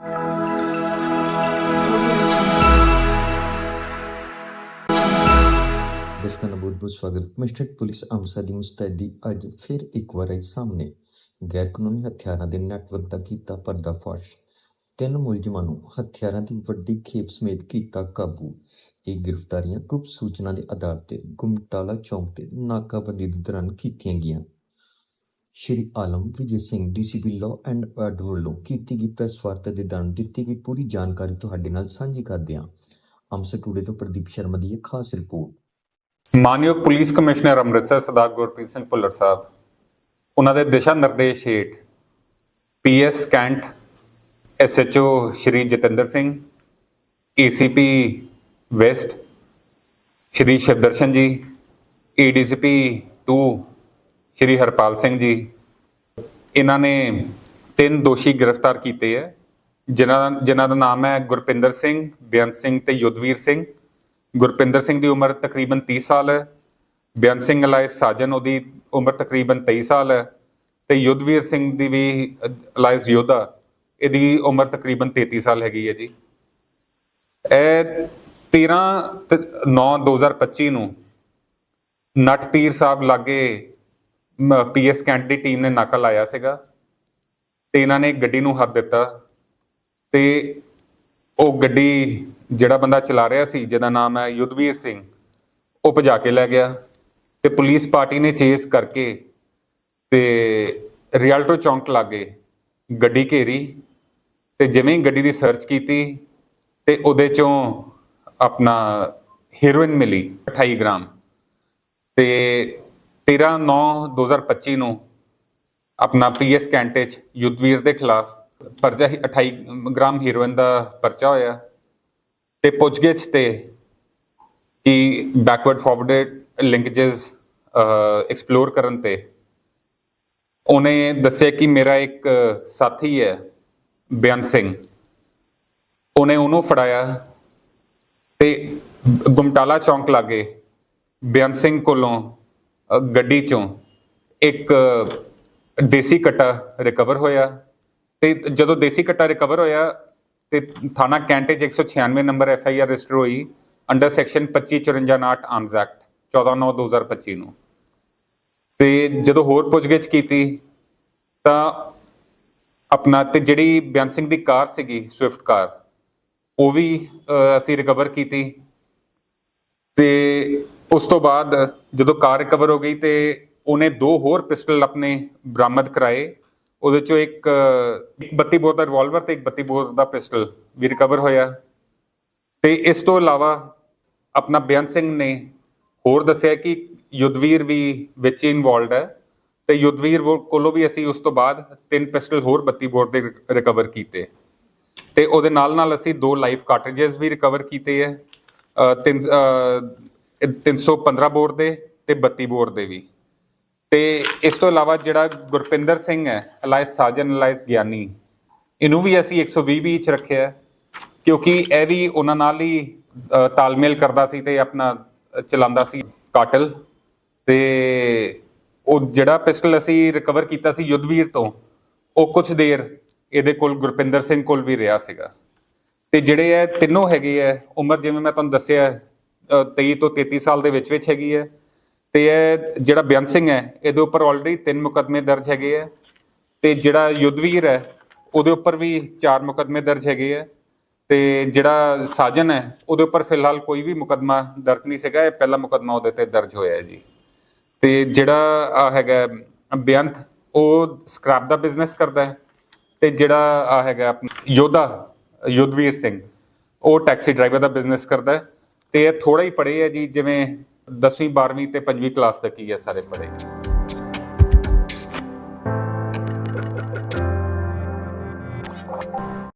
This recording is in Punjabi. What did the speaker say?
ਦਰਸ਼ਕਾਂ ਦਾ ਬਹੁਤ ਬਹੁਤ ਸਵਾਗਤ। ਮਜਿਸਟਰੇਟ ਪੁਲਿਸ ਅੰਮ੍ਰਿਤਸਰ ਦੀ ਮੁਸਤੈਦੀ ਅੱਜ ਫਿਰ ਇੱਕ ਵਾਰ ਆਈ ਸਾਹਮਣੇ। ਗੈਰ ਕਾਨੂੰਨੀ ਹਥਿਆਰਾਂ ਦੇ ਨੈਟਵਰਕ ਦਾ ਕੀਤਾ ਪਰਦਾਫਾਸ਼। ਤਿੰਨ ਮੁਲਜ਼ਮਾਂ ਨੂੰ ਹਥਿਆਰਾਂ ਦੀ ਵੱਡੀ ਖੇਪ ਸਮੇਤ ਕੀਤਾ ਕਾਬੂ। ਇਹ ਗ੍ਰਿਫਤਾਰੀਆਂ ਗੁਪਤ ਸੂਚਨਾ ਦੇ ਆਧਾਰ ਤੇ ਗੁਮਟਾਲਾ ਚੌਂਕ ਤੇ ਨਾਕਾਬੰਦੀ ਦੇ ਦੌਰਾਨ ਕੀਤੀਆਂ ਗਈਆਂ। Shri Alam Vijay Singh, DCP law and order ਵੱਲੋਂ ਕੀਤੀ ਗਈ ਪ੍ਰੈਸ ਵਾਰਤਾ ਦੇ ਦੌਰਾਨ ਦਿੱਤੀ ਗਈ ਪੂਰੀ ਜਾਣਕਾਰੀ ਤੁਹਾਡੇ ਨਾਲ ਸਾਂਝੀ ਕਰਦੇ ਹਾਂ ਅੰਮ੍ਰਿਤਸਰ ਟੂਡੇ ਤੋਂ ਪ੍ਰਦੀਪ ਸ਼ਰਮਾ ਦੀ ਇਹ ਖਾਸ ਰਿਪੋਰਟ। ਮਾਨਯੋਗ ਪੁਲਿਸ ਕਮਿਸ਼ਨਰ ਅੰਮ੍ਰਿਤਸਰ ਸਰਦਾਰ ਗੁਰਪ੍ਰੀਤ ਸਿੰਘ ਭੁੱਲਰ ਸਾਹਿਬ, ਉਹਨਾਂ ਦੇ ਦਿਸ਼ਾ ਨਿਰਦੇਸ਼ ਹੇਠ PS cantt SHO Shri Jatinder Singh ACP west Shri Shivdarshan ji ADCP 2 ਸ਼੍ਰੀ ਹਰਪਾਲ ਸਿੰਘ ਜੀ, ਇਹਨਾਂ ਨੇ ਤਿੰਨ ਦੋਸ਼ੀ ਗ੍ਰਿਫਤਾਰ ਕੀਤੇ ਹੈ। ਜਿਨ੍ਹਾਂ ਜਿਨ੍ਹਾਂ ਦਾ ਨਾਮ ਹੈ ਗੁਰਪਿੰਦਰ ਸਿੰਘ, ਬੇਅੰਤ ਸਿੰਘ ਤੇ ਯੁੱਧਵੀਰ ਸਿੰਘ। ਗੁਰਪਿੰਦਰ ਸਿੰਘ ਦੀ ਉਮਰ ਤਕਰੀਬਨ 30 ਸਾਲ ਹੈ। ਬੇਅੰਤ ਸਿੰਘ ਅਲਾਇ ਸਾਜਨ ਉਹਦੀ ਉਮਰ ਤਕਰੀਬਨ 23 ਸਾਲ ਹੈ ਤੇ ਯੁੱਧਵੀਰ ਸਿੰਘ ਦੀ ਵੀ ਅਲਾਇਸ ਯੋਧਾ, ਇਹਦੀ ਉਮਰ ਤਕਰੀਬਨ 33 ਸਾਲ ਹੈਗੀ ਹੈ ਜੀ। ਇਹ 13 9 2025 ਨੂੰ ਨਟਪੀਰ ਸਾਹਿਬ ਲਾਗੇ ਪੀਐਸ ਕੈਂਟ ਦੀ ਟੀਮ ਨੇ ਨਾਕਾ ਲਾਇਆ ਸੀਗਾ ਤੇ ਇਹਨਾਂ ਨੇ ਗੱਡੀ ਨੂੰ ਹੱਥ ਦਿੱਤਾ ਤੇ ਉਹ ਗੱਡੀ ਜਿਹੜਾ ਬੰਦਾ ਚਲਾ ਰਿਹਾ ਸੀ, ਜਿਹਦਾ ਨਾਮ ਹੈ ਯੁੱਧਵੀਰ ਸਿੰਘ, ਉਹ ਭਜਾ ਕੇ ਲੈ ਗਿਆ ਤੇ ਪੁਲਿਸ ਪਾਰਟੀ ਨੇ ਚੇਸ ਕਰਕੇ ਤੇ ਰਿਆਲਟੋ ਚੌਂਕ ਲਾਗੇ ਗੱਡੀ ਘੇਰੀ ਤੇ ਜਿਵੇਂ ਹੀ ਗੱਡੀ ਦੀ ਸਰਚ ਕੀਤੀ ਤੇ ਉਹਦੇ ਚੋਂ ਆਪਣਾ ਹੀਰੋਇਨ ਮਿਲੀ 28 ਗ੍ਰਾਮ ਤੇ 13 9 2025 ਨੂੰ ਆਪਣਾ ਪੀਐਸ ਕੈਂਟੇ ਚ ਯੁੱਧਵੀਰ ਦੇ ਖਿਲਾਫ ਪਰਚਾ ਹੀ 28 ਗ੍ਰਾਮ ਹੀਰੋਇਨ ਦਾ ਪਰਚਾ ਹੋਇਆ ਤੇ ਪੁੱਛਗਿੱਛ ਤੇ ਕਿ ਬੈਕਵਰਡ ਫਾਰਵਰਡਡ ਲਿੰਕੇजेस ਐਕਸਪਲੋਰ ਕਰਨ ਤੇ ਉਹਨੇ ਦੱਸਿਆ ਕਿ ਮੇਰਾ ਇੱਕ ਸਾਥੀ ਹੈ, ਬਿਆਨ ਸਿੰਘ। ਉਹਨੇ ਉਹਨੂੰ ਫੜਾਇਆ ਤੇ ਗੁਮਟਾਲਾ ਚੌਂਕ ਲਾਗੇ ਬਿਆਨ ਸਿੰਘ ਕੋਲੋਂ ਗੱਡੀ ਚੋਂ ਇੱਕ ਦੇਸੀ ਕਟਾ ਰਿਕਵਰ ਹੋਇਆ ਤੇ ਜਦੋਂ ਦੇਸੀ ਕਟਾ ਰਿਕਵਰ ਹੋਇਆ ਤੇ ਥਾਣਾ ਕੈਂਟੇ 'ਚ 196 number F I R register ਹੋਈ ਅੰਡਰ ਸੈਕਸ਼ਨ 2554 ਆਰਮਸ ਐਕਟ 14/9/2025 ਨੂੰ ਤੇ ਜਦੋਂ ਹੋਰ ਪੁੱਛਗਿੱਛ ਕੀਤੀ ਤਾਂ ਆਪਣਾ ਤੇ ਜਿਹੜੀ ਬਿਆਨ ਸਿੰਘ ਦੀ ਕਾਰ ਸੀਗੀ ਸਵਿਫਟ ਕਾਰ, ਉਹ ਵੀ ਅਸੀਂ ਰਿਕਵਰ ਕੀਤੀ ਤੇ ਉਸ ਤੋਂ ਬਾਅਦ ਜਦੋਂ ਕਾਰ ਰਿਕਵਰ ਹੋ ਗਈ ਤੇ ਉਹਨੇ ਦੋ ਹੋਰ ਪਿਸਟਲ ਆਪਣੇ ਬਰਾਮਦ ਕਰਾਏ। ਉਹਦੇ ਚੋਂ ਇੱਕ ਅ, 32 ਬੋਰ ਦਾ ਰਿਵਾਲਵਰ ਤੇ ਇੱਕ 32 ਬੋਰ ਦਾ ਪਿਸਟਲ ਵੀ ਰਿਕਵਰ ਹੋਇਆ। ਤੇ ਇਸ ਤੋਂ ਇਲਾਵਾ ਆਪਣਾ ਬੇਅੰਤ ਸਿੰਘ ਨੇ ਹੋਰ ਦੱਸਿਆ ਕਿ ਯੁੱਧਵੀਰ ਵੀ ਵਿੱਚ ਇਨਵੋਲਡ ਹੈ ਤੇ ਯੁੱਧਵੀਰ ਵੋ- ਕੋਲੋਂ ਵੀ ਅਸੀਂ ਉਸ ਤੋਂ ਬਾਅਦ ਤਿੰਨ ਪਿਸਟਲ ਹੋਰ 32 ਬੋਰ ਦੇ ਰਿਕਵਰ ਕੀਤੇ। ਤੇ ਉਹਦੇ ਨਾਲ ਨਾਲ ਅਸੀਂ ਦੋ ਲਾਈਫ ਕਾਰਟ੍ਰਿਜਸ ਵੀ ਰਿਕਵਰ ਕੀਤੇ ਹੈ। ਤਿੰਨ 315 ਬੋਰ ਦੇ ਤੇ 32 ਬੋਰ ਦੇ ਵੀ। ਤੇ ਇਸ ਤੋਂ ਇਲਾਵਾ ਜਿਹੜਾ ਗੁਰਪਿੰਦਰ ਸਿੰਘ ਹੈ, ਅਲਾਇਸ ਸਾਜਨ, ਅਲਾਇਸ ਗਿਆਨੀ, ਇਹਨੂੰ ਵੀ ਅਸੀਂ 120 ਵੀ ਚ ਰੱਖਿਆ ਕਿਉਂਕਿ ਇਹ ਵੀ ਉਹਨਾਂ ਨਾਲ ਹੀ ਤਾਲਮੇਲ ਕਰਦਾ ਸੀ ਤੇ ਆਪਣਾ ਚਲਾਉਂਦਾ ਸੀ ਕਾਟਲ। ਤੇ ਉਹ ਜਿਹੜਾ ਪਿਸਟਲ ਅਸੀਂ ਰਿਕਵਰ ਕੀਤਾ ਸੀ ਯੁੱਧਵੀਰ ਤੋਂ, ਉਹ ਕੁਝ ਦੇਰ ਇਹਦੇ ਕੋਲ ਗੁਰਪਿੰਦਰ ਸਿੰਘ ਕੋਲ ਵੀ ਰਿਹਾ ਸੀਗਾ। ਤੇ ਜਿਹੜੇ ਇਹ ਤਿੰਨੋਂ ਹੈਗੇ ਆ ਉਮਰ ਜਿਵੇਂ ਮੈਂ ਤੁਹਾਨੂੰ ਦੱਸਿਆ 23 ਤੋਂ 33 ਸਾਲ ਦੇ ਵਿੱਚ ਵਿੱਚ ਹੈਗੀ ਹੈ। ਤੇ ਇਹ ਜਿਹੜਾ ਬਿਆਨ ਸਿੰਘ ਹੈ, ਇਹਦੇ ਉੱਪਰ ਆਲਰੇਡੀ ਤਿੰਨ ਮੁਕੱਦਮੇ ਦਰਜ ਹੈਗੇ ਆ ਤੇ ਜਿਹੜਾ ਯੁੱਧਵੀਰ ਹੈ, ਉਹਦੇ ਉੱਪਰ ਵੀ ਚਾਰ ਮੁਕੱਦਮੇ ਦਰਜ ਹੈਗੇ ਆ ਤੇ ਜਿਹੜਾ ਸਾਜਨ ਹੈ, ਉਹਦੇ ਉੱਪਰ ਫਿਲਹਾਲ ਕੋਈ ਵੀ ਮੁਕੱਦਮਾ ਦਰਜ ਨਹੀਂ ਸੀਗਾ। ਇਹ ਪਹਿਲਾ ਮੁਕੱਦਮਾ ਉਹਦੇ ਤੇ ਦਰਜ ਹੋਇਆ ਹੈ ਜੀ। ਤੇ ਜਿਹੜਾ ਆ ਹੈਗਾ ਬੇਅੰਤ ਉਹ ਸਕ੍ਰੈਪ ਦਾ ਬਿਜ਼ਨਸ ਕਰਦਾ ਹੈ। ਤੇ ਜਿਹੜਾ ਆ ਹੈਗਾ ਯੋਧਾ, ਯੁੱਧਵੀਰ ਸਿੰਘ, ਉਹ ਟੈਕਸੀ ਡਰਾਈਵਰ ਦਾ ਬਿਜ਼ਨਸ ਕਰਦਾ ਹੈ। ਤੇ ਇਹ ਥੋੜਾ ਹੀ ਪੜ੍ਹੇ ਹੈ ਜੀ, ਜਿਵੇਂ 10ਵੀਂ 12ਵੀਂ ਤੇ 5ਵੀਂ ਕਲਾਸ ਤੱਕ ਹੀ ਹੈ ਸਾਰੇ ਪੜ੍ਹੇ।